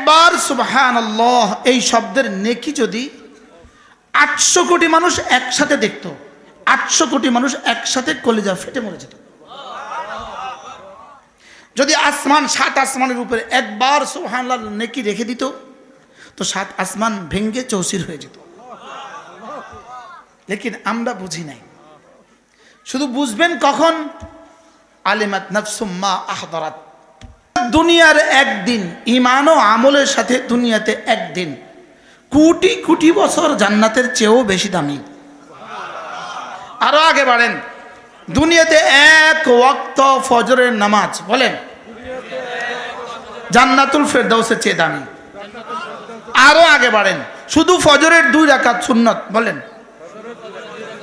একবার সুবহান আল্লাহ এই শব্দের নেকি যদি আটশো কোটি মানুষ একসাথে দেখত, আটশো কোটি মানুষ একসাথে কলিজা ফেটে মরে যেত। যদি আসমান সাত আসমানের উপরে একবার সুবহানাল্লাহ নেকি রেখে দিত, তো সাত আসমান ভেঙ্গে চৌচির হয়ে যেত। লেকিন আমরা বুঝি নাই। শুধু বুঝবেন কখন? আলিমাত নফসুম্মা আহদরাত। দুনিয়ার একদিন ইমান ও আমলের সাথে দুনিয়াতে একদিন। কোটি কোটি বছর জান্নাতের চেয়েও বেশি দামি। আরও আগে বাড়েন। দুনিয়াতে এক ওয়াক্ত ফজরের নামাজ, বলেন। জান্নাতুল ফেরদাউসের চেয়ে দামি। আরও আগে বাড়েন। শুধু ফজরের দুই রাকাত সুন্নত, বলেন।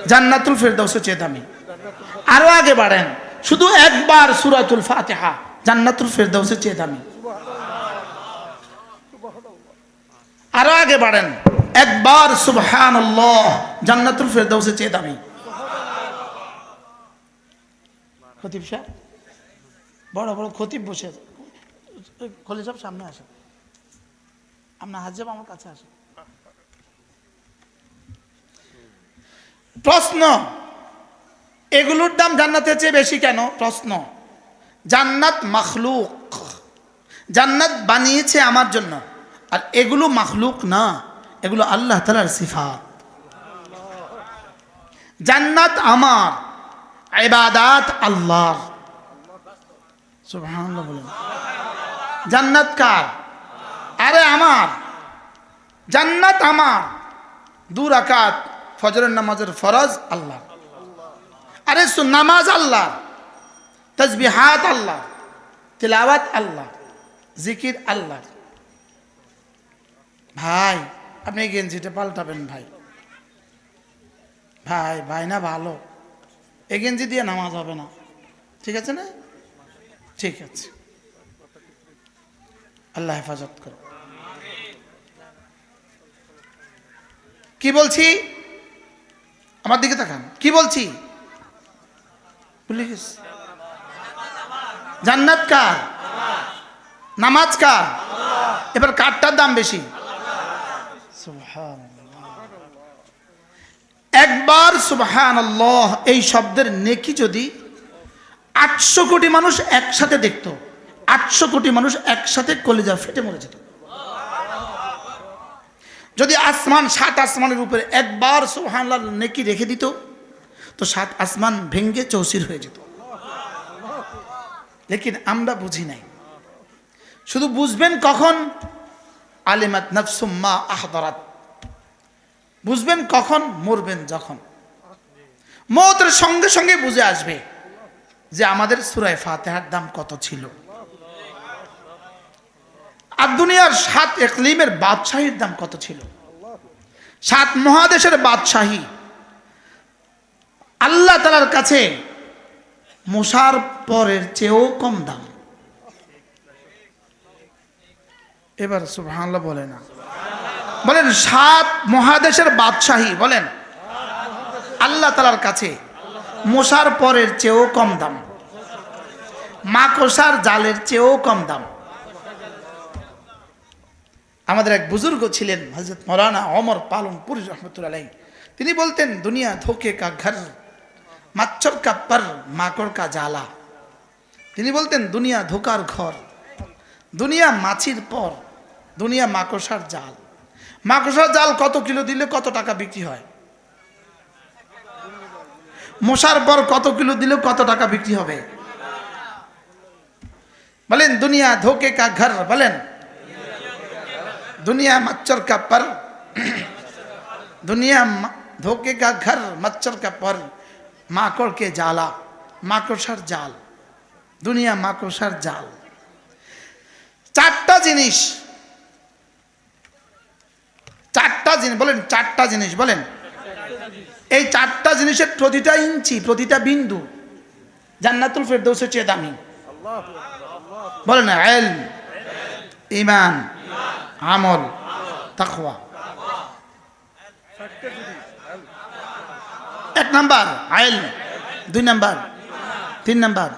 জান্নাতুল ফেরদাউসের চেয়ে দামি। আরও আগে বাড়েন। শুধু একবার সুরাতুল ফাতিহা। জান্নাতুল ফেরদাউসের চেয়ে দামি। আরও আগে বাড়েন, একবার সুবহানাল্লাহ জান্নাতুল ফেরদাউসের চেয়ে দামি। খতিব সাহেব, বড় বড় খতিব বসে খলি সব সামনে আসে। আপনার হাজাব আমার কাছে আসে। প্রশ্ন, এগুলোর দাম জান্নাতের চেয়ে বেশি কেন? প্রশ্ন। জান্নাত মখলুক। জান্নাত বানিয়েছে আমার জন্য। আর এগুলো মখলুক না, এগুলো আল্লাহ তালার সিফাত। জান্নাত আমার, ইবাদাত আল্লাহ জান্নাত কার? আরে আমার। জান্নাত আমার। দু রাকাত ফজরের নামাজের ফরজ আল্লাহ আরে নামাজ আল্লাহ তসবিহাত আল্লাহ, তিলাওয়াত আল্লাহ, জিকির আল্লাহ। ভাই, আপনি গেঞ্জিটা পাল্টাবেন ভাই। ভাই ভাই না ভালো। এই গেঞ্জি দিয়ে নামাজ হবে না। ঠিক আছে না? ঠিক আছে। আল্লাহ হেফাজত করো কি বলছি? আমার দিকে তাকান। কি বলছি? ভুলে। জান্নাত কার? নামাজ কার? এবার কারটার দাম বেশি। একবার সুবহান এই শব্দের নেকি যদি আটশো কোটি মানুষ একসাথে দেখতো, আটশো কোটি মানুষ একসাথে কলেজা ফেটে মরে যেত। যদি আসমান সাত আসমানের উপরে একবার সুবহানাল্লাহ নেকি রেখে দিত, তো সাত আসমান ভেঙ্গে চৌচির হয়ে যেত। লেকিন আমরা বুঝি নাই। শুধু বুঝবেন কখন? আলিমাত নফসুম্মা আহদরাত। বুঝবেন কখন? মরবেন যখন। মতের সঙ্গে সঙ্গে বুঝে আসবে যে আমাদের সুরায় ফাতেহার দাম কত ছিল। আর দুনিয়ার সাত একলিমের বাদশাহীর দাম কত ছিল? সাত মহাদেশের বাদশাহী। আল্লাহ তালার কাছে মশার পরের চেয়েও কম দাম। এবার সুবহানাল্লাহ বলে না। বলেন, সাত মহাদেশের বাদশাহী, বলেন। আল্লাহ তালার কাছে মশার পরের চেয়েও কম দাম। মাকসার জালের চেয়েও কম দাম। আমাদের এক বুজুর্গ ছিলেন হজরত মৌলানা অমর পালন পুরুষ রহমতুল্লাহ তিনি বলতেন, দুনিয়া ধোকে কা ঘর মাচ্ছর কাপ্পার মাকড় কা জালা তিনি বলতেন, দুনিয়া ধোকার ঘর, দুনিয়া মাছির পর, দুনিয়া মাকড়সার জাল। মাকড়সার জাল কত কিলো দিলে কত টাকা বিক্রি হয়? মশার পর কত কিলো দিলে কত টাকা বিক্রি হবে? বলেন, দুনিয়া ধোকে কা ঘর, বলেন, দুনিয়া মাছর কা পর দুনিয়া ধোকে কা ঘর, মচ্ছর কাপড় মাকড়কে জ্বালা, মাকড়সার জাল, দুনিয়া মাকড়সার জাল। চারটা জিনিস চারটা জিনিস, বলেন চারটা জিনিস, বলেন। এই চারটা জিনিসের প্রতিটা ইঞ্চি, প্রতিটা বিন্দু জান্নাতুল ফেরদৌসের চেয়ে দামি। বলেন ইমান, আমল তাকুয়া এক নাম্বার, আইল। দুই নাম্বার, তিন নাম্বার,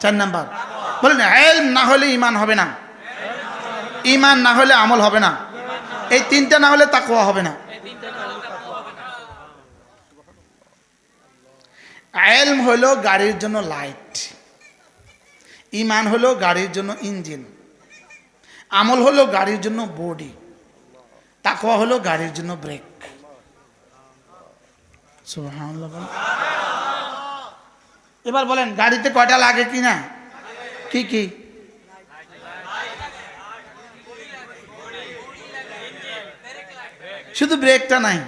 চার নাম্বার। বলেন, আইল না হলে ইমান হবে না। ইমান না হলে আমল হবে না। এই তিনটা না হলে তাকওয়া হবে না। এলম হলো গাড়ির জন্য লাইট। ইমান হলো গাড়ির জন্য ইঞ্জিন। আমল হলো গাড়ির জন্য বডি। তাকওয়া হলো গাড়ির জন্য ব্রেক। এবার বলেন, গাড়িতে কয়টা লাগে কি না? কি কি? শুধু ব্রেকটা নাই।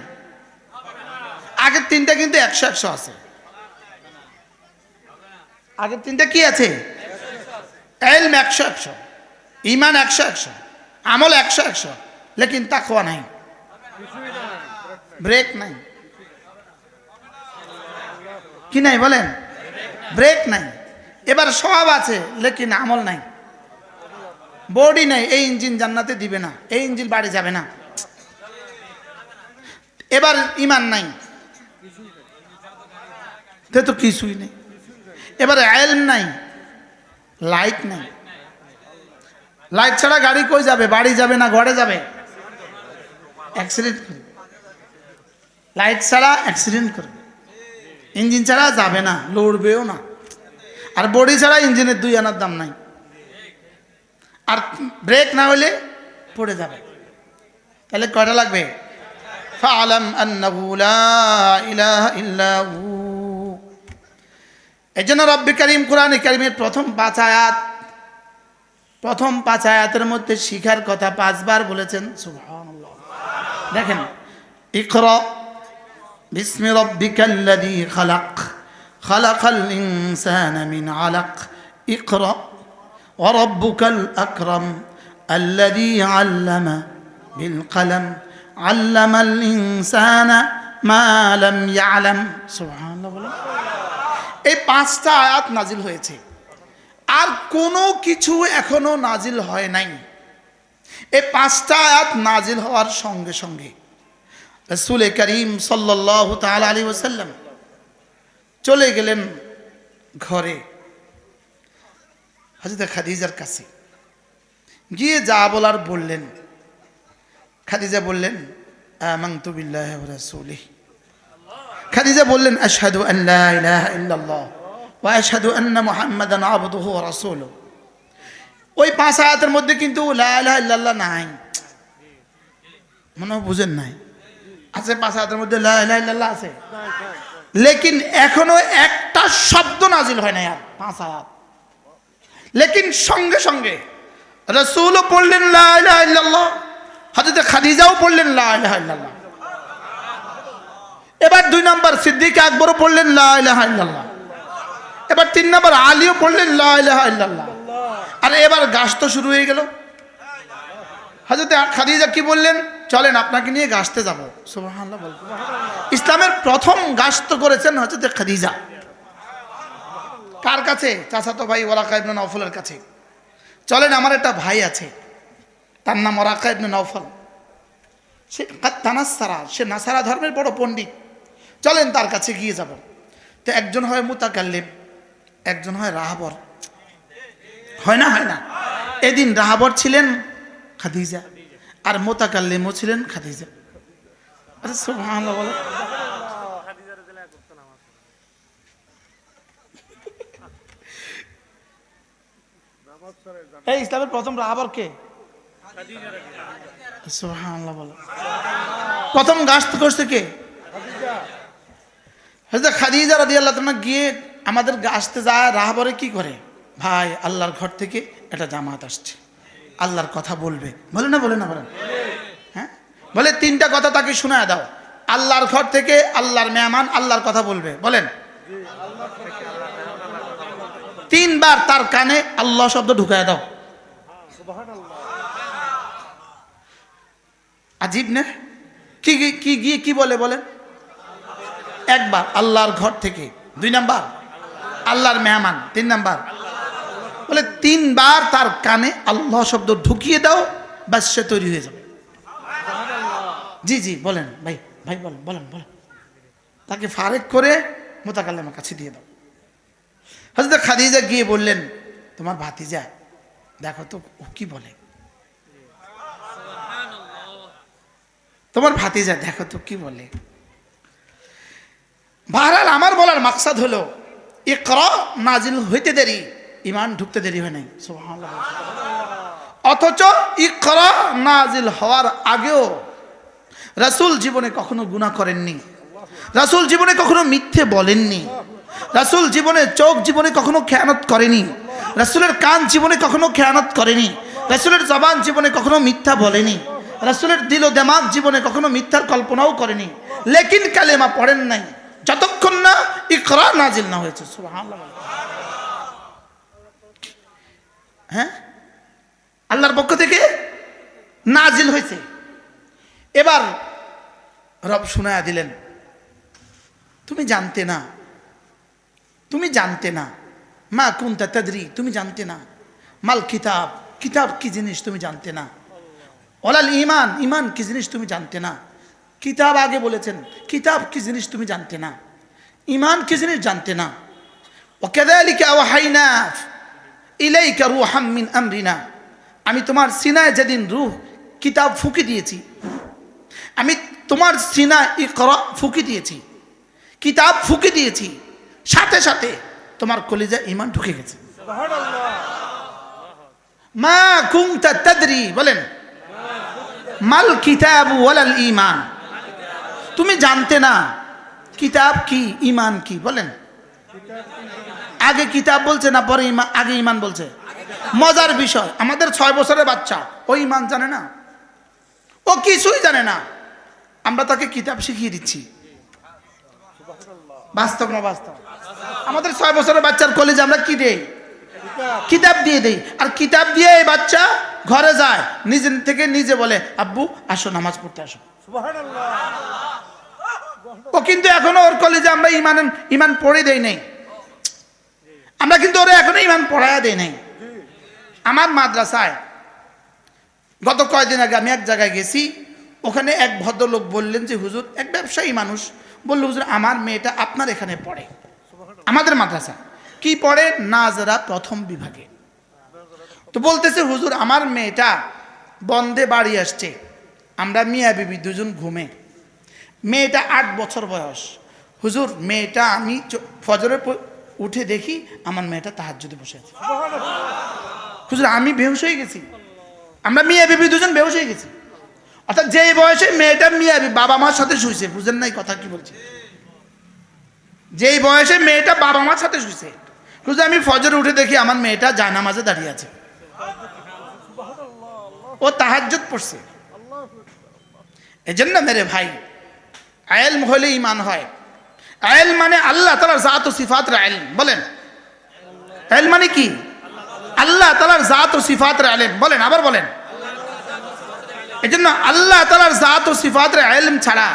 আগের তিনটা কিন্তু একশো একশো আছে। আগের তিনটা কি আছে? এলম একশো একশো। ইমান একশো একশো। আমল একশো একশো। লেকিন তাকওয়া নাই। ব্রেক নাই। কি নাই বলেন? ব্রেক নাই। এবার সব আছে, লেকিন আমল নাই। বডি নাই, এই ইঞ্জিন জান্নাতে দিবে না, এই ইঞ্জিন বাড়ি যাবে না। এবার ইমান নাই। তে তো কিছুই নেই। এবার আয়েল নাই, লাইট নাই। লাইট ছাড়া গাড়ি কই যাবে? বাড়ি যাবে না, ঘরে যাবে? অ্যাক্সিডেন্ট করবে লাইট ছাড়া অ্যাক্সিডেন্ট করবে ইঞ্জিন ছাড়া যাবে না, লড়বেও না। আর বডি ছাড়া ইঞ্জিনের দুই আনার দাম নাই। আর ব্রেক না হলে পড়ে যাবে। তাহলে কয়টা লাগবে? ফালাম এই জন্য রব্বি করিম কোরআন করিমের প্রথম পাঁচ প্রথম পাঁচ আয়াতের মধ্যে শিখার কথা পাঁচবার বলেছেন, সুবহানাল্লাহ। দেখেন, ইকরা বিস্মি রব্বিকাল্লাযী খালাক খালাকাল ইনসানা মিন আলাক ইকরা وربك الأكرم الذي علم بالقلم علم الإنسان ما لم يعلم سبحان الله বলেন। এই পাঁচটা আয়াত নাজিল হয়েছে আর কোনো কিছু এখনো নাজিল হয় নাই এই পাঁচটা আয়াত নাজিল হওয়ার সঙ্গে সঙ্গে রসুল করিম সাল্লাহ তাল আলী ওসাল্লাম চলে গেলেন ঘরে হজরত খাদিজার কাছে। গিয়ে যা বলার বললেন। খাদিজা বললেন খাদিজা বললেন, আশহাদু আন লা ওই পাঁচ আয়াতের মধ্যে কিন্তু লা নাই। মনে বুঝেন নাই। আছে পাঁচ হাতের মধ্যে আছে। লেকিন এখনও একটা শব্দ নাজিল হয় না আর, পাঁচ আয়াত। লেকিন সঙ্গে সঙ্গে রসুলও পড়লেন লা ইলাহা ইল্লাল্লাহ, হযরত খাদিজাও পড়লেন এবার দুই নম্বর সিদ্দিক আকবরও পড়লেন এবার তিন নম্বর আলীও পড়লেন আর এবার গাছ তো শুরু হয়ে গেল। হযরত খাদিজা কি বললেন? চলেন, আপনাকে নিয়ে গাছতে যাব। সুবহানাল্লাহ বলব ইসলামের প্রথম গাছ তো করেছেন হযরত খাদিজা। কার কাছে? চাচাতো ভাই ওরাকা ইবনে নওফলের কাছে। চলেন, আমার একটা ভাই আছে। তার নাম ওরাকা ইবনে নওফল। সে তানাসারা, সে নাসারা ধর্মের বড় পণ্ডিত। চলেন, তার কাছে গিয়ে যাব। তো একজন হয় মুতাকাল্লিম, একজন হয় রাহাবর। হয় না হয় না। এদিন রাহাবর ছিলেন খাদিজা। আর মোতাকাল্লিমও ছিলেন খাদিজা। আচ্ছা সুবহানাল্লাহ বলো। এই ইসলামের প্রথম রাহাবর কে? সুবহানাল্লাহ বলো। প্রথম গাছ করছে কে? খাদিজা রাদি আল্লাহ তোমার গিয়ে আমাদের গাছতে যায়, রাহাবরে কি করে? ভাই, আল্লাহর ঘর থেকে একটা জামাত আসছে। আল্লাহর কথা বলবে। বলে না বলে না বলেন হ্যাঁ? বলে, তিনটা কথা তাকে শোনায় দাও। আল্লাহর ঘর থেকে আল্লাহর মেহমান আল্লাহর কথা বলবে। বলেন। তিনবার তার কানে আল্লাহ শব্দ ঢুকায় দাও। আজীব না? কি, কি- গিয়ে কি বলে, বলেন? একবার আল্লাহর ঘর থেকে। দুই নাম্বার। আল্লাহর মেহমান। তিন নাম্বার। বলে তিনবার তার কানে আল্লাহ শব্দ ঢুকিয়ে দাও ব্যাস সে তৈরি হয়ে যাবে। জি জি বলেন ভাই ভাই বলেন বলেন বলেন। তাকে ফারেক করে মোতাকাল্লামের কাছে দিয়ে দাও। হজরত খাদিজা গিয়ে বললেন তোমার ভাতিজা দেখো তো ও কি বলে? তোমার ভাতিজা দেখো তো কি বলে? বাহারাল আমার বলার মাকসাদ হলো এ ইকর নাজিল হইতে দেরি। ইমান ঢুকতে দেরি হয় নাই। অথচ ইকর নাজিল হওয়ার আগেও রাসূল জীবনে কখনো গুনাহ করেননি। রাসূল জীবনে কখনো মিথ্যে বলেননি। রাসূল জীবনে চোখ জীবনে কখনো খেয়ানত করেনি। রাসূলের কান জীবনে কখনো খেয়ানত করেনি। রাসূলের জবান জীবনে কখনো মিথ্যা বলেনি। রাসূলের দিল ও দেমাগ জীবনে কখনো মিথ্যার কল্পনাও করেনি। লেকিন কালেমা পড়েন নাই। যতক্ষণ না ইকরা নাজিল না হয়েছে। সুবহানাল্লাহ। হ্যাঁ? আল্লাহর পক্ষ থেকে নাজিল হয়েছে। এবার রব শুনায়া দিলেন, তুমি জানতে না, তুমি জানতে না, মা কুন্তা তাদরি, তুমি জানতে না, মাল কিতাব কিতাব কি জিনিস তুমি জানতে না অলাল ইমান ইমান কি জিনিস তুমি জানতে না, কিতাব আগে বলেছেন, কিতাব কি জিনিস তুমি জানতে না ইমান কি জিনিস জানতে না ওকেদালিকা ও হাইনাফ ইলাইকা রুহাম মিন আমরিনা। আমি তোমার সিনায় যেদিন রুহ কিতাব ফুঁকি দিয়েছি। আমি তোমার সিনায় ইকরা ফুঁকি দিয়েছি। কিতাব ফুঁকে দিয়েছি। সাথে সাথে তোমার কলিজা ইমান ঢুকে গেছে। মা কুমতা তাদরি বলেন। মাল কিতাব ওয়ালাল ইমান তুমি জানতে না কিতাব কি ইমান কি বলেন। আগে কিতাব বলছে না পরে ইমান আগে ইমান বলছে? মজার বিষয় আমাদের ছয় বছরের বাচ্চা ও ইমান জানে না। ও কিছুই জানে না। আমরা তাকে কিতাব শিখিয়ে দিচ্ছি। বাস্তব না বাস্তব? আমাদের ছয় বছরের বাচ্চার কলেজে আমরা কি দেই? কিতাব দিয়ে দেই। আর কিতাব দিয়ে এই বাচ্চা ঘরে যায় নিজে থেকে নিজে বলে আব্বু আসো নামাজ পড়তে আসো। ও কিন্তু এখনও ওর কলেজে আমরা ইমান ইমান পড়ে দেই নাই। আমরা কিন্তু ওরা এখনও ইমান পড়ায়া দেই নাই। আমার মাদ্রাসায় গত কয়দিন আগে আমি এক জায়গায় গেছি, ওখানে এক ভদ্রলোক বললেন যে, হুজুর, এক ব্যবসায়ী মানুষ বলল, হুজুর, আমার মেয়েটা আপনার এখানে পড়ে, আমাদের মাদ্রাসা কি পড়ে? নাজরা প্রথম বিভাগে। তো বলতেছে, হুজুর, আমার মেয়েটা বন্ধে বাড়ি আসছে, আমরা মিয়া বিবি দুজন ঘুমে। মেয়েটা আট বছর বয়স। হুজুর, মেয়েটা আমি চ- ফজরে প- উঠে দেখি আমার মেয়েটা তাহার যদি বসে আছে। হুজুর, আমি বেহুশ হয়ে গেছি। আমরা মিয়া বিবি দুজন বেহুশ হয়ে গেছি। অর্থাৎ যেই বয়সে মেয়েটা মিয়া বিবি মার সাথে শুয়েছে বুঝেন নাই কথা কি বলছে? যেই বয়সে মেয়েটা বাবা মার সাথে শুয়েছে হুজুর, আমি ফজরে উঠে দেখি আমার মেয়েটা জানামাজে দাঁড়িয়ে আছে। ও তাহাজ্জুদ পড়ছে। এজন্য মেরে ভাই আয়েলম হলে ইমান হয়। আয়েল মানে আল্লাহ তালার জাত ও সিফাতের আয়েল বলেন। আয়েল মানে কি? আল্লাহ তালার জাত ও সিফাতের আলেম বলেন, আবার বলেন। এই জন্য আল্লাহ তালার জাত ও সিফাতের আলেম ছাড়া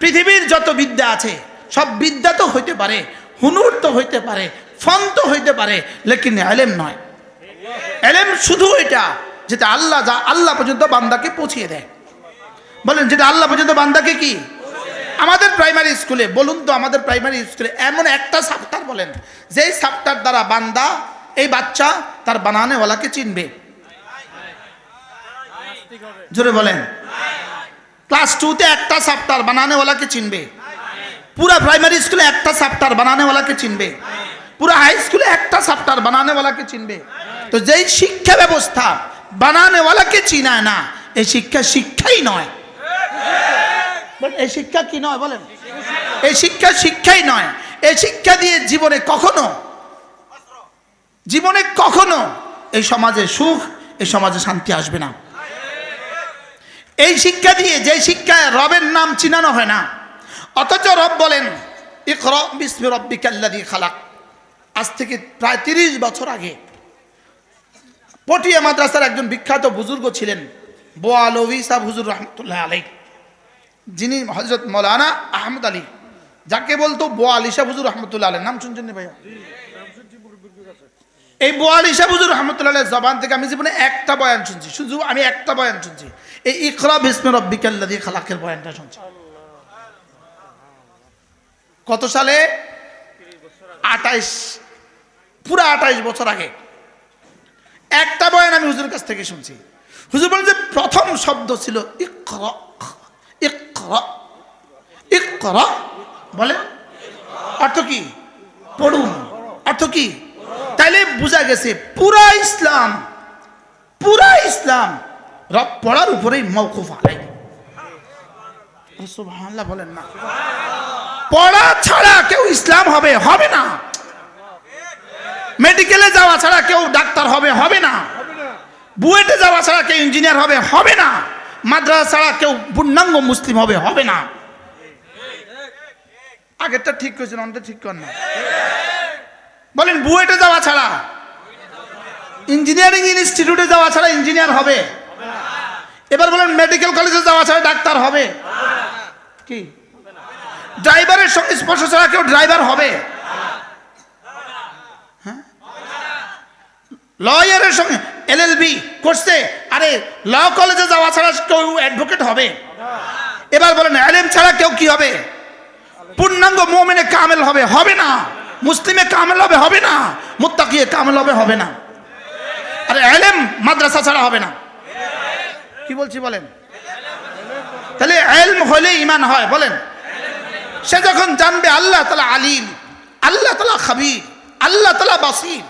পৃথিবীর যত বিদ্যা আছে, সব বিদ্যা তো হইতে পারে, হুনুর তো হইতে পারে, ফন তো হইতে পারে, লেকিন আলেম নয়। এলেম শুধু এটা, যেটা আল্লাহ যা, আল্লাহ পর্যন্ত বান্দাকে পৌঁছিয়ে দেয়। বলেন, যেটা আল্লাহ পর্যন্ত বান্দাকে কি? আমাদের প্রাইমারি স্কুলে বলুন তো আমাদের প্রাইমারি স্কুলে এমন একটা সাপ্তার বলেন, যেই সাপ্তার দ্বারা বান্দা, এই বাচ্চা তার বানানেওয়ালাকে চিনবে। জোরে বলেন। ক্লাস টুতে একটা সাপ্তার বানানেওয়ালাকে চিনবে। পুরা প্রাইমারি স্কুলে একটা সাপ্তার বানানেওয়ালাকে চিনবে। পুরা হাই স্কুলে একটা সাপ্তার বানানেওয়ালাকে চিনবে। তো যেই শিক্ষা ব্যবস্থা বানানেওয়ালাকে চিনায় না, এই শিক্ষা শিক্ষাই নয়। বলেন, এই শিক্ষা কি নয়? বলেন। এই শিক্ষা শিক্ষাই নয়। এই শিক্ষা দিয়ে জীবনে কখনো জীবনে কখনো এই সমাজে সুখ এই সমাজে শান্তি আসবে না। এই শিক্ষা দিয়ে যে শিক্ষায় রবের নাম চিনানো হয় না অথচ রব বলেন খালাক। আজ থেকে প্রায় তিরিশ বছর আগে পটিয়া মাদ্রাসার একজন বিখ্যাত বুজুর্গ ছিলেন বোয়ালভি সাহ হুজুর রহমতুল্লাহ আলাই যিনি হজরত মৌলানা আহমদ আলী, যাকে বলতো বোয়াল হুজুর রহমতুল্লাহ আলাই নাম শুনছেন ভাইয়া? এই বোয়াল ইসা হুজুর রহমতুল্লাহ জবান থেকে আমি জীবনে একটা বয়ান শুনছি। শুধু আমি একটা বয়ান শুনছি। এই ইকরা বিসমে রব্বিকাল্লাযী খালাকের বয়ানটা শুনছি। কত সালে? আঠাইশ। পুরা আঠাইশ বছর আগে। একটা বয়ান আমি হুজুরের কাছ থেকে শুনছি। হুজুর বলেন যে প্রথম শব্দ ছিল ইকরা। ইকরা। বলে? অর্থ কি? পড়ুন। অর্থ কি? তাইলে বোঝা গেছে, পুরা ইসলাম পুরা ইসলাম রব পড়ার উপরেই মৌকুফ আলাই। বলেন না। পড়া ছাড়া কেউ ইসলাম হবে হবে না। মেডিকেলে যাওয়া ছাড়া কেউ ডাক্তার হবে হবে না। বুয়েটে যাওয়া ছাড়া কেউ ইঞ্জিনিয়ার হবে হবে না। মাদ্রাসা ছাড়া কেউ পূর্ণাঙ্গ মুসলিম হবে হবে না। আগেরটা ঠিক করেছেন, অন্যটা ঠিক কর না। বলেন, বুয়েটে যাওয়া ছাড়া, ইঞ্জিনিয়ারিং ইনস্টিটিউটে যাওয়া ছাড়া ইঞ্জিনিয়ার হবে। এবার বলেন, মেডিকেল কলেজে যাওয়া ছাড়া ডাক্তার হবে। কি? ড্রাইভারের সঙ্গে স্পর্শ ছাড়া কেউ ড্রাইভার হবে। লয়ারের সঙ্গে এলএলবি করছে, আরে ল কলেজে যাওয়া ছাড়া কেউ অ্যাডভোকেট হবে। এবার বলেন এলএম ছাড়া কেউ কি হবে? পূর্ণাঙ্গ মোমেনে কামেল হবে হবে না। মুসলিমে কামেল হবে হবে না। মুত্তাকিয়ে কামেল হবে হবে না। আরে এলেম মাদ্রাসা ছাড়া হবে না। কি বলছি বলেন? তাহলে এলম হলে ইমান হয়, বলেন। সে যখন জানবে আল্লাহ তালা আলিম, আল্লাহ তালা খাবির, আল্লাহ তালা বাসির,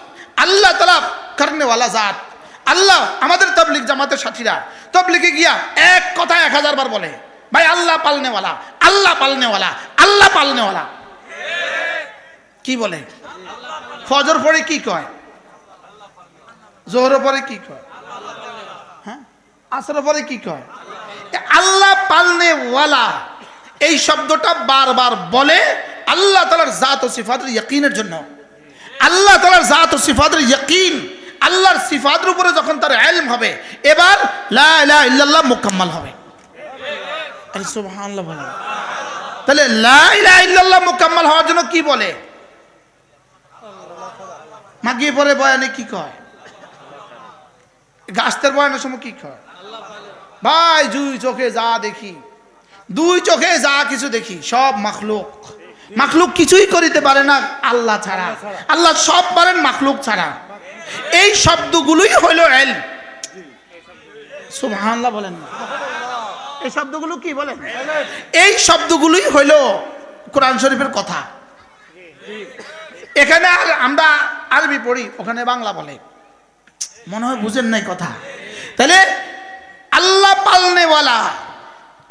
আল্লাহ তালা করনেওয়ালা জাত আল্লাহ আমাদের তবলিক জামাতের সাথীরা তবলিকে গিয়া এক কথা এক হাজার বার বলে, ভাই, আল্লাহ পালনেওয়ালা আল্লাহ পালনেওয়ালা আল্লাহ পালনেওয়ালা। কি বলে? ফজর পরে কি কয়? জোহর পরে কি কয়? হ্যাঁ? আসর পরে কি কয়? আল্লাহ পালনেওয়ালা, এই শব্দটা বারবার বলে আল্লাহ তালার জাত ও সিফাতের ইয়কিনের জন্য। আল্লাহ তালার জাত ও সিফাতের ইয়কিন আল্লাহর সিফাতের উপরে যখন তার এলম হবে, এবার লা ইলাহা হবে। তাহলে লা ইল্লাল্লাহ মুকাম্মাল হওয়ার জন্য কি বলে? মাগিয়ে পরে বয়ানে কি কয়? গাছের বয়ানের সময় কি কয়? ভাই, দুই চোখে যা দেখি, দুই চোখে যা কিছু দেখি, সব মাখলুক। মাখলুক কিছুই করিতে পারে না আল্লাহ ছাড়া। আল্লাহ সব পারেন, মাখলুক ছাড়া। এই শব্দগুলোই হইল এল। সুবহানাল্লাহ বলেন না। এই শব্দগুলো কি বলেন? এই শব্দগুলোই হইল কোরআন শরীফের কথা। এখানে আমরা আরবি পড়ি ওখানে বাংলা বলে। মনে হয় বুঝেন নাই কথা। তাহলে আল্লাহ পালনেওয়ালা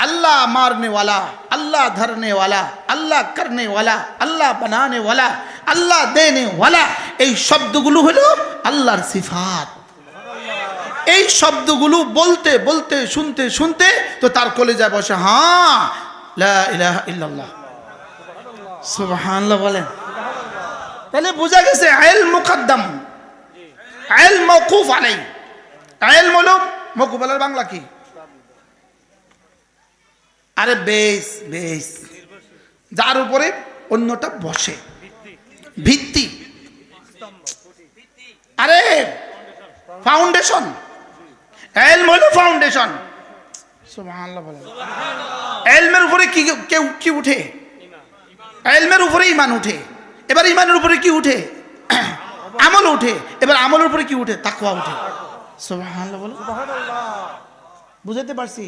আল্লাহ মারনেওয়ালা আল্লাহ ধরনেওয়ালা আল্লাহ করনেওয়ালা আল্লাহ বানানেওয়ালা আল্লাহ দেনেওয়ালা এই শব্দগুলো হলো আল্লাহর সিফাত। এই শব্দগুলো বলতে বলতে, শুনতে শুনতে তো তার কলেজায় বসে হ্যাঁ বলেন। তাহলে বোঝা গেছে আয়েল মুকদ্দম। আয়েল মৌকুফ আলাই আয়েল মলুম বলার বাংলা কি? আরে বেশ বেশ। যার উপরে অন্যটা বসে। ভিত্তি। আরে ফাউন্ডেশন এলম হলো ফাউন্ডেশন এলমের উপরে কি কেউ কি উঠে? এলমের উপরে ইমান উঠে। এবার ইমানের উপরে কি উঠে? আমল উঠে। এবার আমলের উপরে কি উঠে? তাকওয়া উঠে। সুবহানাল্লাহ বলো বুঝাতে পারছি?